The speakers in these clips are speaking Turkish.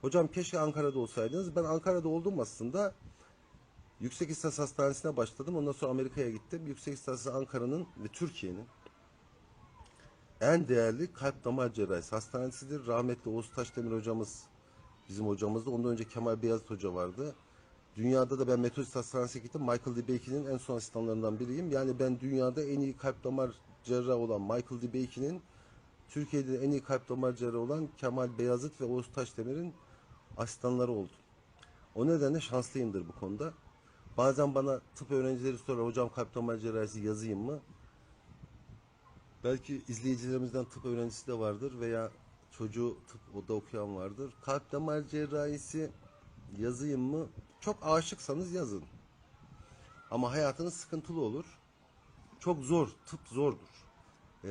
Hocam keşke Ankara'da olsaydınız. Ben Ankara'da oldum aslında. Yüksek İstas Hastanesi'ne başladım. Ondan sonra Amerika'ya gittim. Yüksek İstas Ankara'nın ve Türkiye'nin en değerli kalp damar cerrahisi hastanesidir. Rahmetli Oğuz Taşdemir hocamız bizim hocamızdı. Ondan önce Kemal Beyazıt hoca vardı. Dünyada da ben Metodist Hastanesi'ne gittim. Michael DeBakey'nin en son asistanlarından biriyim. Yani ben dünyada en iyi kalp damar cerrahı olan Michael DeBakey'nin Türkiye'de en iyi kalp damar cerrahı olan Kemal Beyazıt ve Oğuz Taşdemir'in asistanları oldum. O nedenle şanslıyımdır bu konuda. Bazen bana tıp öğrencileri sorar hocam kalp damar yazayım mı? Belki izleyicilerimizden tıp öğrencisi de vardır veya çocuğu tıp oda okuyan vardır. Kalp damar cerrahisi yazayım mı? Çok aşıksanız yazın. Ama hayatınız sıkıntılı olur. Çok zor, tıp zordur. Ee,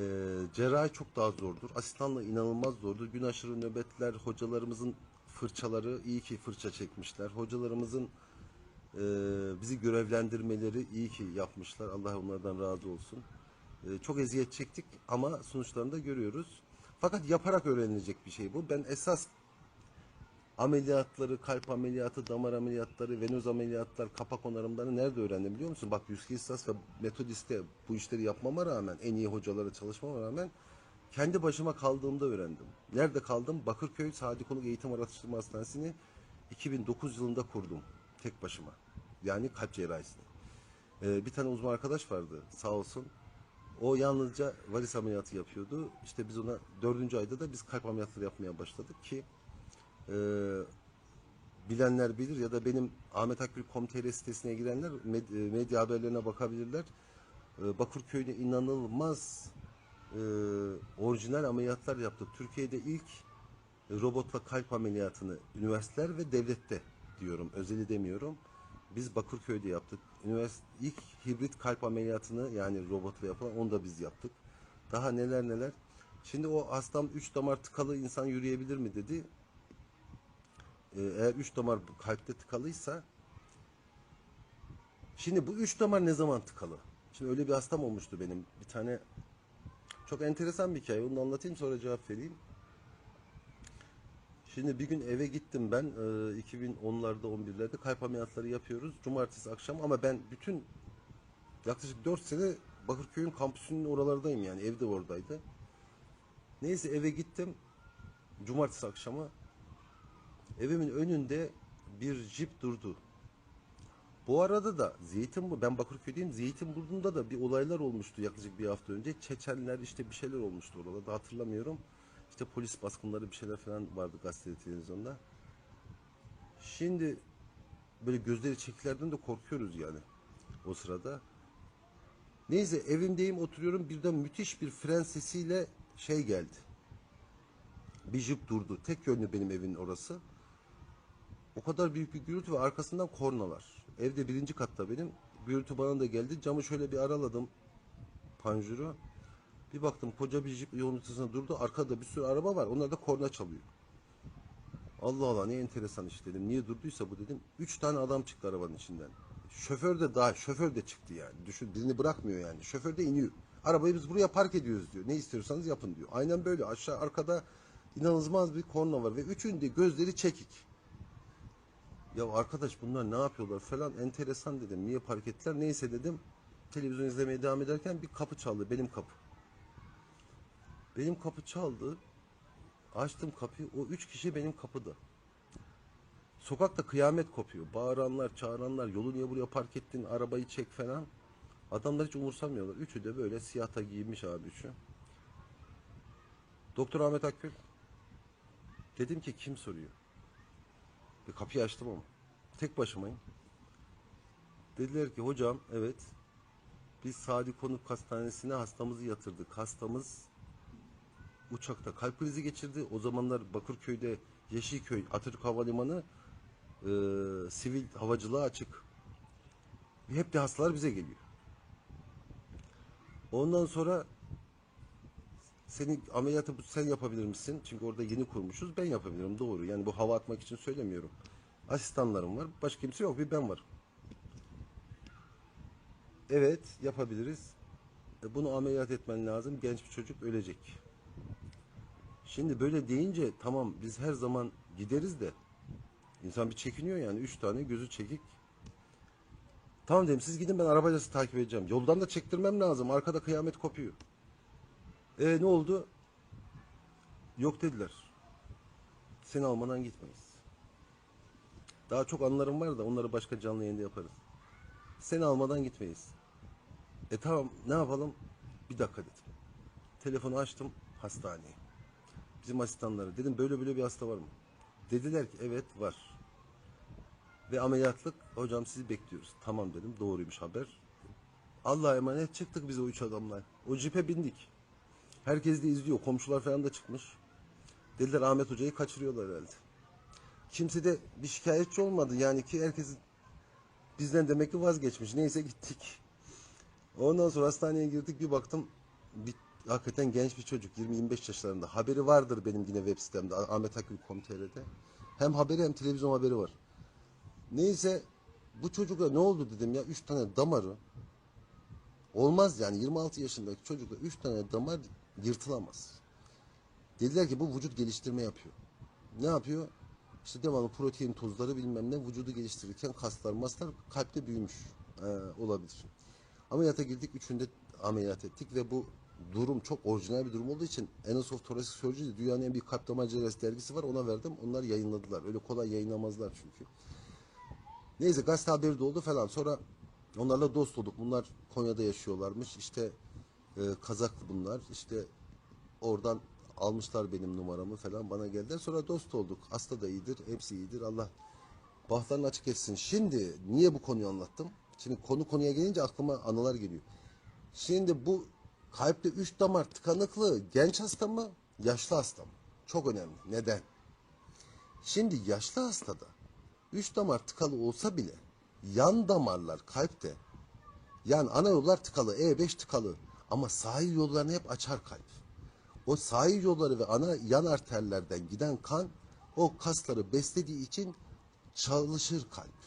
cerrahi çok daha zordur. Asistanla inanılmaz zordur. Gün aşırı nöbetler, hocalarımızın fırçaları iyi ki fırça çekmişler. Hocalarımızın e, bizi görevlendirmeleri iyi ki yapmışlar. Allah onlardan razı olsun. E, çok eziyet çektik ama sonuçlarını da görüyoruz. Fakat yaparak öğrenilecek bir şey bu. Ben esas ameliyatları, kalp ameliyatı, damar ameliyatları, venöz ameliyatlar, kapak onarımlarını nerede öğrendim biliyor musun? Bak Yüzkistas ve Metodist'te bu işleri yapmama rağmen, en iyi hocalara çalışmama rağmen kendi başıma kaldığımda öğrendim. Nerede kaldım? Bakırköy Sadi Konuk Eğitim Araştırma Hastanesi'ni 2009 yılında kurdum. Tek başıma. Yani kalp cerrahisini. Ee, bir tane uzman arkadaş vardı sağ olsun. O yalnızca varis ameliyatı yapıyordu. İşte biz ona dördüncü ayda da biz kalp ameliyatları yapmaya başladık ki e, bilenler bilir ya da benim Ahmet Akgül.com.tr sitesine girenler med- e, medya haberlerine bakabilirler. E, Bakırköy'de inanılmaz e, orijinal ameliyatlar yaptık. Türkiye'de ilk e, robotla kalp ameliyatını üniversiteler ve devlette diyorum, özeli demiyorum. Biz Bakırköy'de yaptık. Üniversite ilk hibrit kalp ameliyatını yani robotla yapılan onu da biz yaptık. Daha neler neler. Şimdi o hastam 3 damar tıkalı insan yürüyebilir mi dedi. Ee, eğer 3 damar kalpte tıkalıysa Şimdi bu 3 damar ne zaman tıkalı? Şimdi öyle bir hastam olmuştu benim. Bir tane çok enteresan bir hikaye. Onu da anlatayım sonra cevap vereyim. Şimdi bir gün eve gittim ben. e, 2010'larda 11'lerde kalp ameliyatları yapıyoruz. Cumartesi akşam ama ben bütün yaklaşık 4 sene Bakırköy'ün kampüsünün oralardayım yani. Evde oradaydı. Neyse eve gittim. Cumartesi akşamı evimin önünde bir jip durdu. Bu arada da Zeytinburnu, ben Bakırköy'deyim. Zeytinburnu'nda da bir olaylar olmuştu yaklaşık bir hafta önce. Çeçenler işte bir şeyler olmuştu orada hatırlamıyorum. İşte polis baskınları bir şeyler falan vardı gazetede televizyonda. Şimdi böyle gözleri çekilerden de korkuyoruz yani o sırada. Neyse evimdeyim oturuyorum birden müthiş bir fren sesiyle şey geldi. Bir jip durdu. Tek yönlü benim evin orası. O kadar büyük bir gürültü ve arkasından kornalar. Evde birinci katta benim. Gürültü bana da geldi. Camı şöyle bir araladım. Panjuru. Bir baktım koca bir jip yolun ortasında durdu. Arkada bir sürü araba var. Onlar da korna çalıyor. Allah Allah ne enteresan iş dedim. Niye durduysa bu dedim. Üç tane adam çıktı arabanın içinden. Şoför de daha şoför de çıktı yani. Düşün birini bırakmıyor yani. Şoför de iniyor. Arabayı biz buraya park ediyoruz diyor. Ne istiyorsanız yapın diyor. Aynen böyle. Aşağı arkada inanılmaz bir korna var ve üçünde gözleri çekik. Ya arkadaş bunlar ne yapıyorlar falan enteresan dedim. Niye park ettiler? Neyse dedim. Televizyon izlemeye devam ederken bir kapı çaldı. Benim kapı. Benim kapı çaldı. Açtım kapıyı. O üç kişi benim kapıda. Sokakta kıyamet kopuyor. Bağıranlar, çağıranlar, yolu niye buraya park ettin, arabayı çek falan. Adamlar hiç umursamıyorlar. Üçü de böyle siyahta giyinmiş abi üçü. Doktor Ahmet Akgül. Dedim ki kim soruyor? E, kapıyı açtım ama. Tek başımayım. Dediler ki hocam evet biz Sadi Konuk Hastanesi'ne hastamızı yatırdık. Hastamız uçakta kalp krizi geçirdi. O zamanlar Bakırköy'de Yeşilköy Atatürk Havalimanı e, sivil havacılığa açık. Hep de hastalar bize geliyor. Ondan sonra senin ameliyatı sen yapabilir misin? Çünkü orada yeni kurmuşuz. Ben yapabilirim doğru. Yani bu hava atmak için söylemiyorum. Asistanlarım var. Başka kimse yok. Bir ben var. Evet yapabiliriz. E, Bunu ameliyat etmen lazım. Genç bir çocuk ölecek. Şimdi böyle deyince tamam biz her zaman gideriz de. İnsan bir çekiniyor yani. Üç tane gözü çekik. Tamam dedim siz gidin ben arabayla takip edeceğim. Yoldan da çektirmem lazım. Arkada kıyamet kopuyor. E ne oldu? Yok dediler. Seni almadan gitmeyiz. Daha çok anılarım var da onları başka canlı yayında yaparız. Seni almadan gitmeyiz. E tamam ne yapalım? Bir dakika dedim. Telefonu açtım hastaneye. Bizim asistanları. Dedim böyle böyle bir hasta var mı? Dediler ki evet var. Ve ameliyatlık hocam sizi bekliyoruz. Tamam dedim doğruymuş haber. Allah'a emanet çıktık biz o üç adamlar. O cipe bindik. Herkes de izliyor. Komşular falan da çıkmış. Dediler Ahmet Hoca'yı kaçırıyorlar herhalde. Kimse de bir şikayetçi olmadı. Yani ki herkes bizden demek ki vazgeçmiş. Neyse gittik. Ondan sonra hastaneye girdik bir baktım bir, hakikaten genç bir çocuk 20-25 yaşlarında. Haberi vardır benim yine web sitemde ahmetakül.com.tr'de. Hem haberi hem televizyon haberi var. Neyse bu çocuğa ne oldu dedim ya 3 tane damarı olmaz yani 26 yaşındaki çocukta 3 tane damar yırtılamaz. Dediler ki bu vücut geliştirme yapıyor. Ne yapıyor? İşte devamlı protein tozları bilmem ne vücudu geliştirirken kaslar maslar kalpte büyümüş Ee, olabilir. Ameliyata girdik üçünde ameliyat ettik ve bu durum çok orijinal bir durum olduğu için Annals of Thoracic Surgery dünyanın en büyük kalp damar dergisi var ona verdim. Onlar yayınladılar. Öyle kolay yayınlamazlar çünkü. Neyse gazete haberi de oldu falan. Sonra onlarla dost olduk. Bunlar Konya'da yaşıyorlarmış. İşte e, Kazaklı bunlar. İşte oradan almışlar benim numaramı falan bana geldiler. Sonra dost olduk. Hasta da iyidir. Hepsi iyidir. Allah bahtlarını açık etsin. Şimdi niye bu konuyu anlattım? Şimdi konu konuya gelince aklıma anılar geliyor. Şimdi bu kalpte üç damar tıkanıklığı genç hasta mı? Yaşlı hasta mı? Çok önemli. Neden? Şimdi yaşlı hastada üç damar tıkalı olsa bile yan damarlar kalpte yani ana yollar tıkalı, E5 tıkalı ama sahil yollarını hep açar kalp. O sahil yolları ve ana yan arterlerden giden kan o kasları beslediği için çalışır kalp.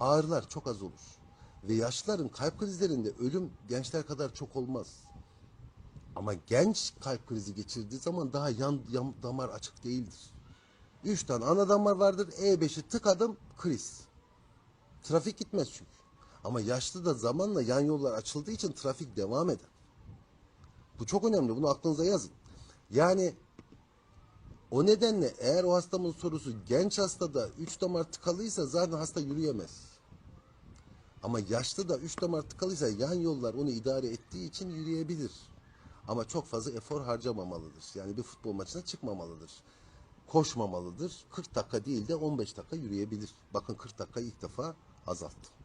Ağrılar çok az olur. Ve yaşlıların kalp krizlerinde ölüm gençler kadar çok olmaz. Ama genç kalp krizi geçirdiği zaman daha yan, yan damar açık değildir. Üç tane ana damar vardır. E5'i tıkadım kriz. Trafik gitmez çünkü. Ama yaşlı da zamanla yan yollar açıldığı için trafik devam eder. Bu çok önemli. Bunu aklınıza yazın. Yani o nedenle eğer o hastamın sorusu genç hastada 3 damar tıkalıysa zaten hasta yürüyemez. Ama yaşlı da 3 damar tıkalıysa yan yollar onu idare ettiği için yürüyebilir. Ama çok fazla efor harcamamalıdır. Yani bir futbol maçına çıkmamalıdır. Koşmamalıdır. 40 dakika değil de 15 dakika yürüyebilir. Bakın 40 dakika ilk defa azalttı.